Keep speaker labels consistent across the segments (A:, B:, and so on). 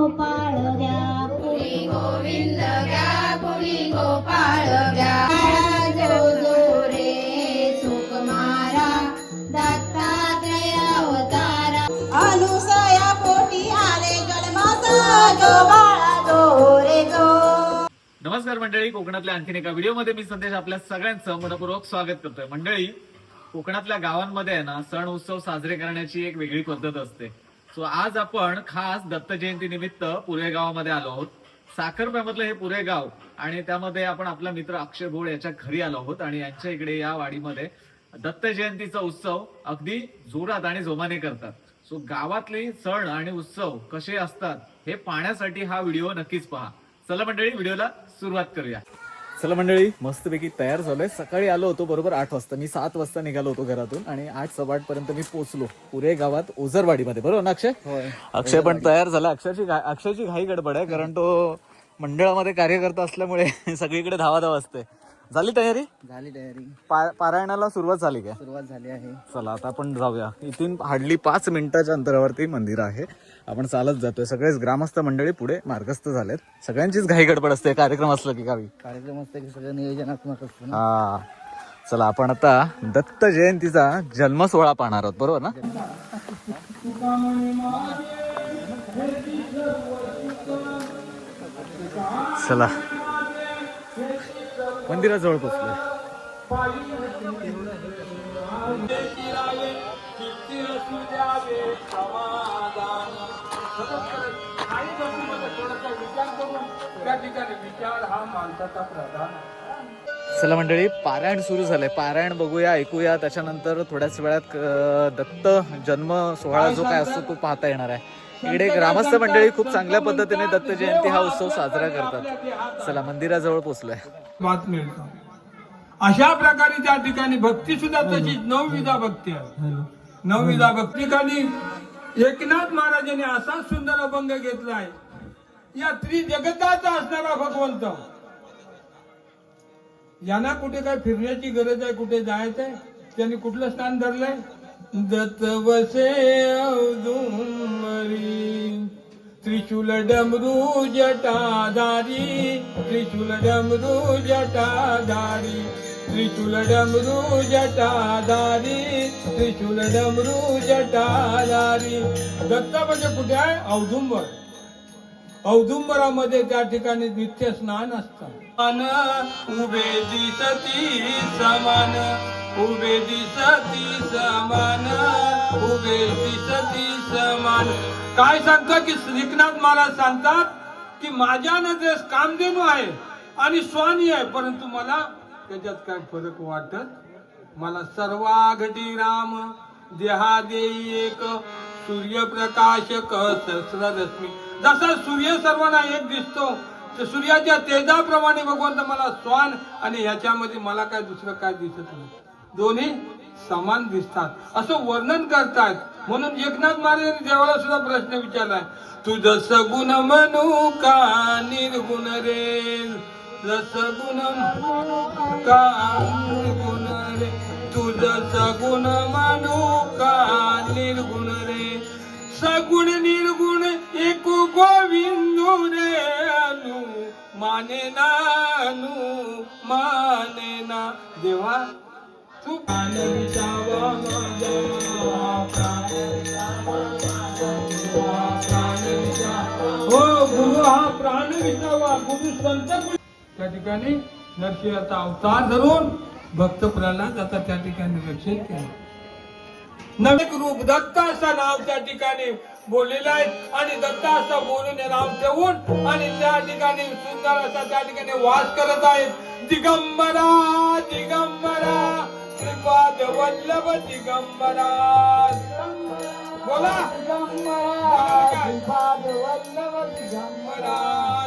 A: गोपाळ द्या
B: कुणी गोविंद घ्या कुणी गोपाळ घ्या जो जो रे सुकुमारा दत्तात्रय अवतारा अनुसया पोटी आले जन्माचा जो बाळा जो रे जो
C: नमस्कार मंडळी कोकणातल्या आणखीन एका व्हिडिओमध्ये मी संदेश आपल्या सगळ्यांचं मनपूर्वक स्वागत करतोय. मंडळी कोकणातल्या गावांमध्ये ना सण उत्सव साजरे करण्याची एक वेगळी पद्धत असते. सो आज आपण खास दत्त जयंती निमित्त पुरे गावामध्ये आलो आहोत. साखरप्यामधलं हे पुरे गाव आणि त्यामध्ये आपण आपला मित्र अक्षय भोळ याच्या घरी आलो आहोत आणि यांच्या इकडे या वाडीमध्ये दत्त जयंतीचा उत्सव अगदी जोरात आणि जोमाने करतात. सो गावातले सण आणि उत्सव कसे असतात हे पाहण्यासाठी हा व्हिडिओ नक्कीच पहा. चला मंडळी व्हिडिओला सुरुवात करूया. चला मंडळी मस्तपैकी तयार झालोय. सकाळी आलो होतो बरोबर आठ वाजता. मी सात वाजता निघालो होतो घरातून आणि आठ सव्वा आठ पर्यंत मी पोहोचलो पुरे गावात ओझरवाडीमध्ये. बरोबर ना अक्षय? अक्षय पण तयार झाला. अक्षयची घाई अक्षयची घाई गडबड आहे कारण तो मंडळामध्ये कार्यकर्ता असल्यामुळे सगळीकडे धावा धावा असते. झाली तयारी?
D: झाली तयारी.
C: पा- पारायणाला सुरुवात झाली काय?
D: सुरुवात झाली आहे.
C: चला आता आपण जाऊया. इथून हार्डली पाच मिनिटाच्या अंतरावरती मंदिर आहे. आपण चालत जातोय. सगळेच ग्रामस्थ मंडळी पुढे मार्गस्थ झालेत. सगळ्यांचीच घाई गडबड असते. कार्यक्रम असला की गावी.
D: कार्यक्रम असते की सगळं नियोजनात्मक असतं ना.
C: हा. चला आपण आता दत्त जयंतीचा जन्म सोहळा पाहणार आहोत. बरोबर ना? चला. मंदिराजवळ पोचलोय चला मंडळी पारायण सुरू झालंय. पारायण बघूया ऐकूया. त्याच्यानंतर थोड्याच वेळात दत्त जन्म सोहळा जो काय असतो तो पाहता येणार आहे. इकडे ग्रामस्थ मंडळी खूप चांगल्या पद्धतीने दत्त जयंती हा उत्सव साजरा करतात. चला मंदिराजवळ पोहोचलोय.
E: वाद मिळतो. अशा प्रकारे त्या ठिकाणी भक्ती सुद्धा तशी नवविधा भक्ती आहे. नवविधा भक्ती ठिकाणी एकनाथ महाराजांनी असा सुंदर अभंग घेतलाय या त्रिजगताचा असणारा भगवंत. यांना कुठे काय फिरण्याची गरज आहे कुठे जायचंय? त्यांनी कुठलं स्थान धरलंय? दत्त वसे औदुंबरी त्रिशूल डमरू जटाधारी त्रिशूल डमरू जटाधारी त्रिशूल डमरू जटाधारी त्रिशूल डमरू जटाधारी. दत्त म्हणजे कुठे आहे? औदुंबर औदुंबरामध्ये त्या ठिकाणी नित्य स्नान असतं. उभे दिसती समान उभे दिसती समान उभे दिसती समान. काय सांगतं की श्रीकनाथ महाराज सांगतात की माझ्या नजरेस कामधेनू आहे आणि स्वानी आहे परंतु मला त्याच्यात काय फरक वाटत मला सर्वाघटी राम देहा देई एक सूर्यप्रकाश सहस्ररश्मी. जसा सूर्य सर्वांना एक दिसतो तर सूर्याच्या तेजाप्रमाणे भगवंत मला स्वान आणि ह्याच्यामध्ये मला काय दुसरं काय दिसत नाही. दोन्ही समान दिसतात. असं वर्णन करतात म्हणून एकनाथ महाराजांनी देवाला सुद्धा प्रश्न विचारला तुझं सगुण म्हणू का निर्गुण रे? जस गुण का निर्गुण रे? तुझं सगुण म्हणू का निर्गुण रे? सगुण निर्गुण एक गोविंदू रे अनु माने ना अनु माने ना देवा त्या ठिकाणी नरसिंहाचा अवतार धरून भक्त प्रल्हाद आता त्या ठिकाणी रक्षण केलं. नवीन रूप दत्त असं नाव त्या ठिकाणी बोललेलं आहे आणि दत्त असं बोलून नाव ठेवून आणि त्या ठिकाणी सुंदर असा त्या ठिकाणी वास करत आहेत. दिगंबरा दिगंबरा. श्रीपाद वल्लभ दिगंबरा बोला. श्रीपाद वल्लभ दिगंबरा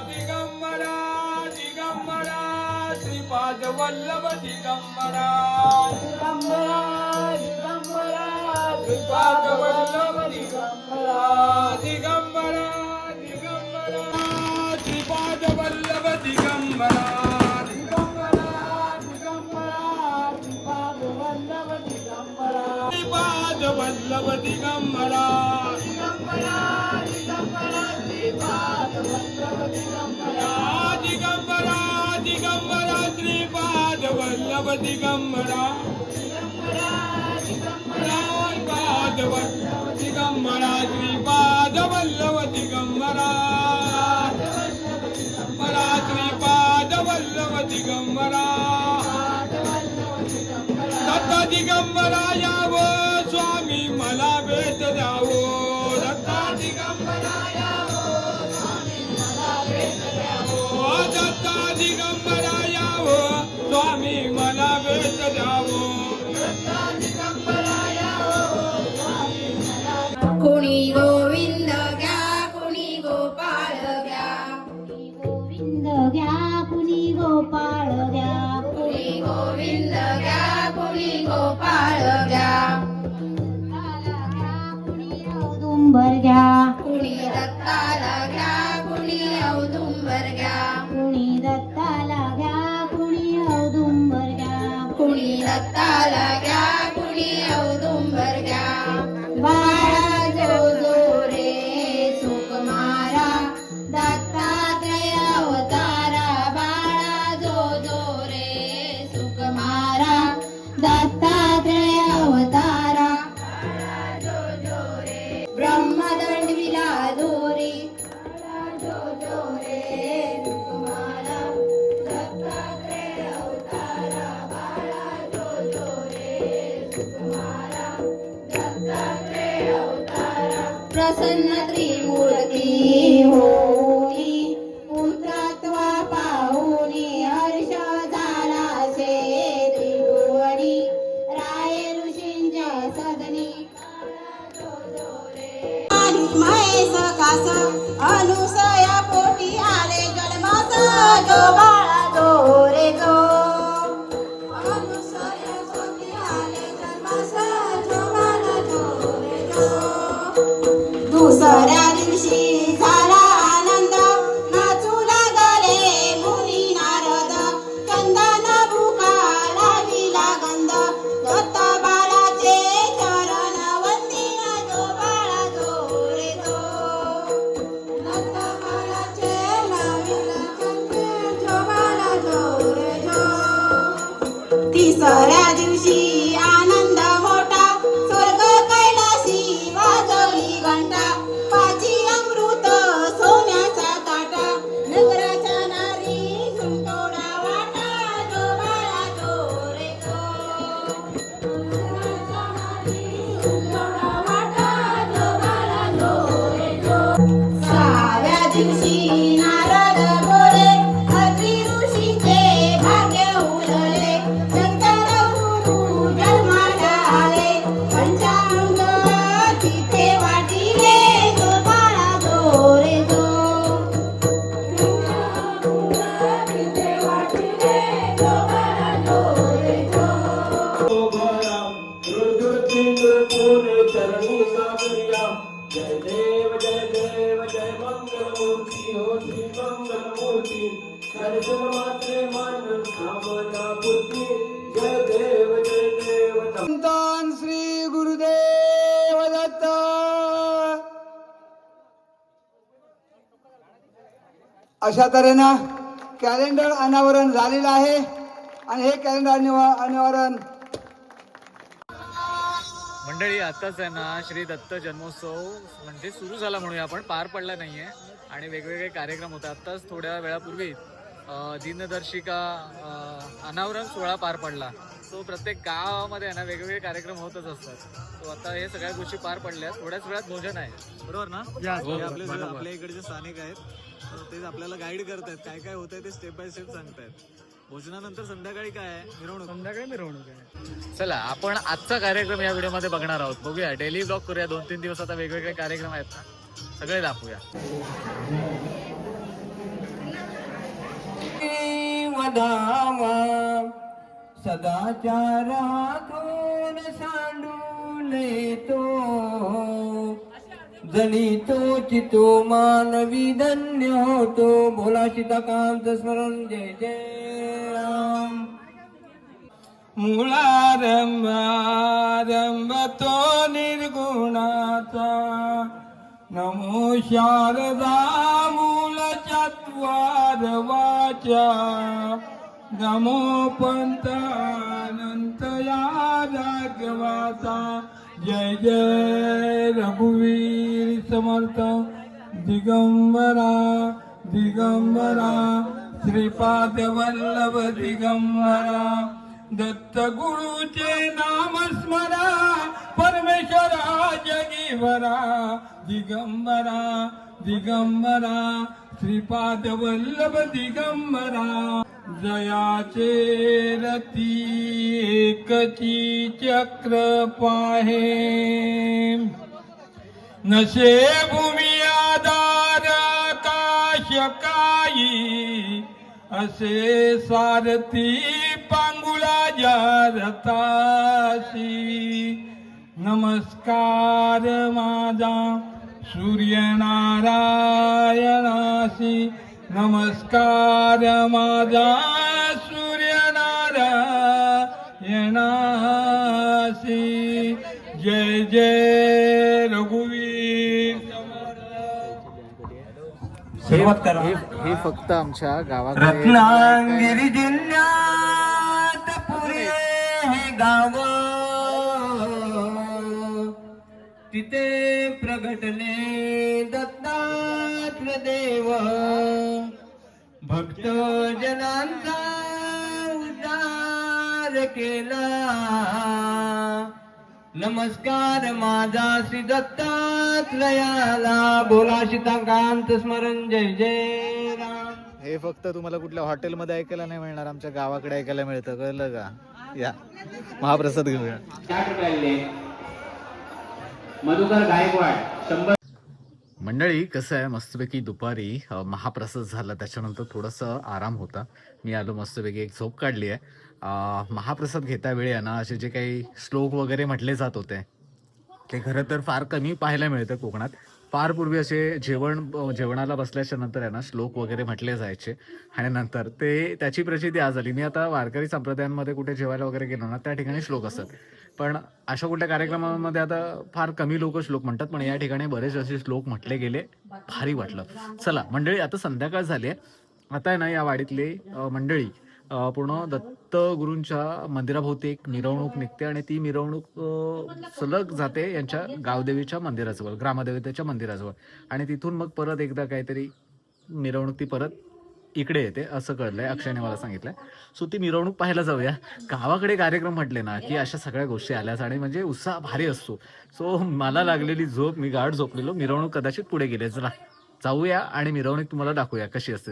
E: दिगंबरा दिगंबरा श्रीपाद वल्लभ दिगंबरा दिगंबरा दिगंबरा श्रीपाद वल्लभ वल्लभ दिगंबरा दिगंबरा दिगंबरा श्रीपाद वल्लभ दिगंबरा पाद दिगंबरा श्रीपाद वल्लभ दिगंबरा परा श्रीपाद वल्लभ दिगंबरा सत दिगंबरा या मला द्यावो दत्ता दिगंबराया यावो दत्ता दिगंबरा स्वामी मला भेट द्यावो.
B: कुणी दत्ताला प्रसन्न त्रिमूर्ती होई पुत्रत्वा पाहुनी हर्ष झाला से त्रिभुवनी राय ऋषींच्या सदनी. महेश कास अनुसया पोटी आले जन्माचा जोबा. त्रिपुरपूर चरणी सागरिया।
E: जय देव जय देव जय मंगलमूर्ती हो श्री मंगलमूर्ती। दर्शन मात्रे मन कामना बुद्धी। जय देव जय देव संतान श्री गुरुदेव दत्त।
F: अशा तऱ्हेनं कॅलेंडर अनावरण झालेलं आहे. आणि हे कॅलेंडर अनिवा- अनावरण
C: मंडळी आताच आहे ना श्री दत्त जन्मोत्सव म्हणजे सुरू झाला म्हणूया आपण. पार पडला नाहीये आणि वेगवेगळे कार्यक्रम होते आत्ताच थोड्या वेळापूर्वी दिनदर्शिका अनावरण सोहळा पार पडला. सो प्रत्येक गावामध्ये आहे ना वेगवेगळे कार्यक्रम होतच असतात. सो आता हे सगळ्या गोष्टी पार पडल्या. थोड्याच वेळात भोजन आहे. बरोबर ना? आपले आपल्या इकडचे स्थानिक आहेत. तेच आपल्याला गाईड करतायत. काय काय होतंय ते स्टेप बाय स्टेप सांगतायत. भोजनानंतर संध्याकाळी काय आहे? मिरवणूक. संध्याकाळी मिरवणूक आहे. चला आपण आजचा कार्यक्रम या व्हिडिओमध्ये बघणार आहोत. बघूया डेली ब्लॉग करूया. दोन तीन दिवस आता वेगवेगळे कार्यक्रम आहेत ना. सगळे दाखवूया.
E: सदाचारातून सांडून येतो. जणी तो चितो मानवी धन्य होतो. भोला सीताकांत स्मरण जय जय राम. मुळारंभ आरंभ तो निर्गुणाचा. नमो शारदा मूल चत्वार वाचा. नमो पंत अनंत या राघवाचा जय जय रघुवीर समर्थ दिगंबरा दिगंबरा श्रीपाद वल्लभ दिगंबरा दत्त गुरुचे नाम स्मरा परमेश्वरा जगीवरा दिगंबरा दिगंबरा श्रीपाद वल्लभ दिगंबरा। जयाचे रती एकची चक्र पाहे. नशे भूमी आधार आकाश काही असे सारथी पांगुळा जारताशी. नमस्कार माझा सूर्यनारायणाशी. नमस्कार माझा सूर्यनारायणाशी. जय जय रघुवीर सुरुवात करा.
D: हे फक्त आमच्या गावाकडे
E: रत्नागिरी जिल्ह्यात पुरे हे गाव. तिथे प्रगटले दत्तात्र देव. भक्त जनांचा उद्धार केला. नमस्कार माझा श्री दत्तात्रयाला बोला सीताकांत स्मरण. जय जय राम.
D: हे फक्त तुम्हाला कुठल्या हॉटेलमध्ये ऐकायला नाही मिळणार आमच्या गावाकडे ऐकायला मिळतं कळलं का? या. महाप्रसाद घेऊया.
G: मधुकर गायकवाड शंभर
C: मंडळी कसं आहे? मस्तपैकी दुपारी महाप्रसाद झाला. त्याच्यानंतर थोडंसं आराम होता. मी आलो मस्तपैकी एक झोप काढली आहे. महाप्रसाद घेता वेळी आहे ना असे जे काही श्लोक वगैरे म्हटले जात होते ते खरं तर फार कमी पाहायला मिळतं कोकणात. फार पूर्वी असे जेवण जेवणाला बसल्याच्या नंतर आहे ना श्लोक वगैरे म्हटले जायचे. आणि नंतर ते त्याची प्रचिती आज आली. मी आता वारकरी संप्रदायांमध्ये कुठे जेवायला वगैरे गेलो ना त्या ठिकाणी श्लोक असतात. पण अशा कुठल्या कार्यक्रमामध्ये आता फार कमी लोक श्लोक म्हणतात पण या ठिकाणी बरेच असे श्लोक म्हटले गेले भारी वाटलं. चला मंडळी आता संध्याकाळ झाली आहे. आता आहे ना या वाडीतली मंडळी पूर्ण दत्त गुरूंच्या मंदिराभोवती एक मिरवणूक निघते आणि ती मिरवणूक सलग जाते यांच्या गावदेवीच्या मंदिराजवळ ग्रामदेवतेच्या मंदिराजवळ. आणि तिथून मग परत एकदा काहीतरी मिरवणूक ती परत इकडे येते असं कळलंय अक्षयने मला सांगितलंय. सो ती मिरवणूक पाहायला जाऊया. गावाकडे कार्यक्रम म्हटले ना की अशा सगळ्या गोष्टी आल्याच आणि म्हणजे उत्साह भारी असतो. सो मला लागलेली झोप मी गाढ झोपलेलो. मिरवणूक कदाचित पुढे गेले चला जाऊया आणि मिरवणूक तुम्हाला दाखवूया कशी असते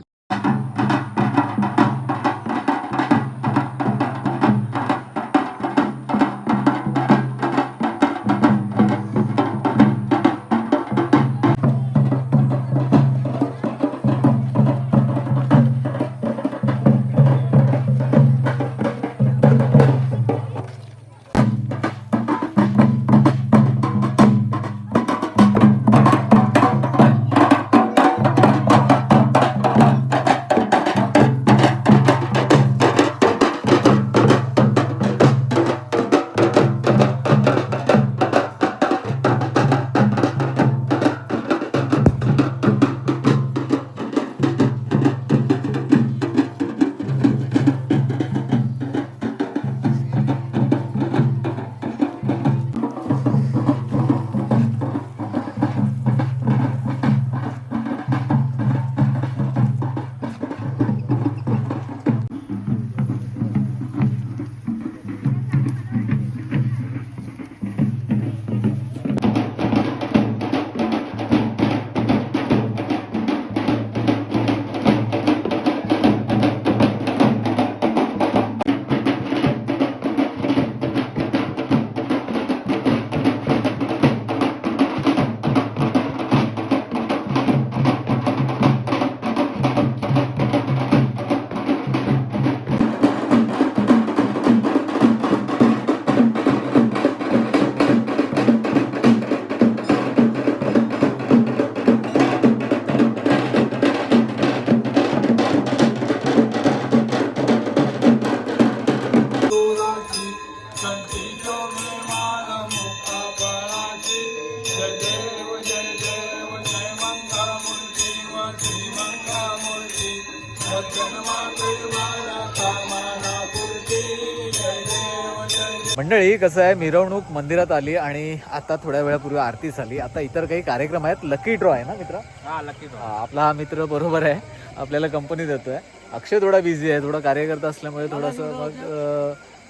C: मंडळी कसं आहे मिरवणूक मंदिरात आली आणि आता थोड्या वेळापूर्वी आरती झाली. आता इतर काही कार्यक्रम आहेत. लकी ड्रॉ आहे ना मित्र?
H: हा लकी
C: हा, आपला हा मित्र बरोबर आहे. आपल्याला कंपनी देतोय. अक्षय थोडा बिझी आहे. थोडा कार्यकर्ता असल्यामुळे थोडंसं मग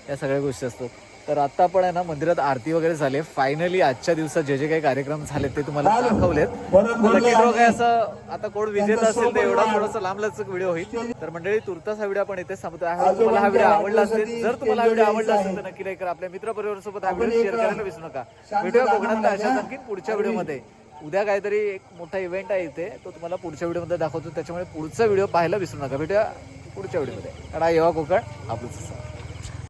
C: या सगळ्या गोष्टी असतात. तर आता पण आहे ना मंदिरात आरती वगैरे झाली फायनली आजच्या दिवसात जे जे काही कार्यक्रम झाले ते तुम्हाला दाखवलेत. काय असं आता कोण विजेता असेल तर एवढा थोडासा लांबलाच व्हिडिओ होईल. तर मंडळी तुर्तास हा व्हिडिओ आपण इथे सांगतो आहे तुम्हाला हा व्हिडिओ आवडला असेल जर तुम्हाला हा व्हिडिओ आवडला असेल तर नक्की लाईक करा. आपल्या मित्र सोबत हा व्हिडिओ शेअर करायला विसरू नका. व्हिडिओ कोकणातल्या अशाच आणखी पुढच्या व्हिडिओमध्ये उद्या काहीतरी एक मोठा इव्हेंट आहे इथे तो तुम्हाला पुढच्या व्हिडिओमध्ये दाखवतो. त्याच्यामुळे पुढचा व्हिडिओ पाहायला विसरू नका. भेटूया पुढच्या व्हिडिओमध्ये कारण हा येवा कोकण. आपलंच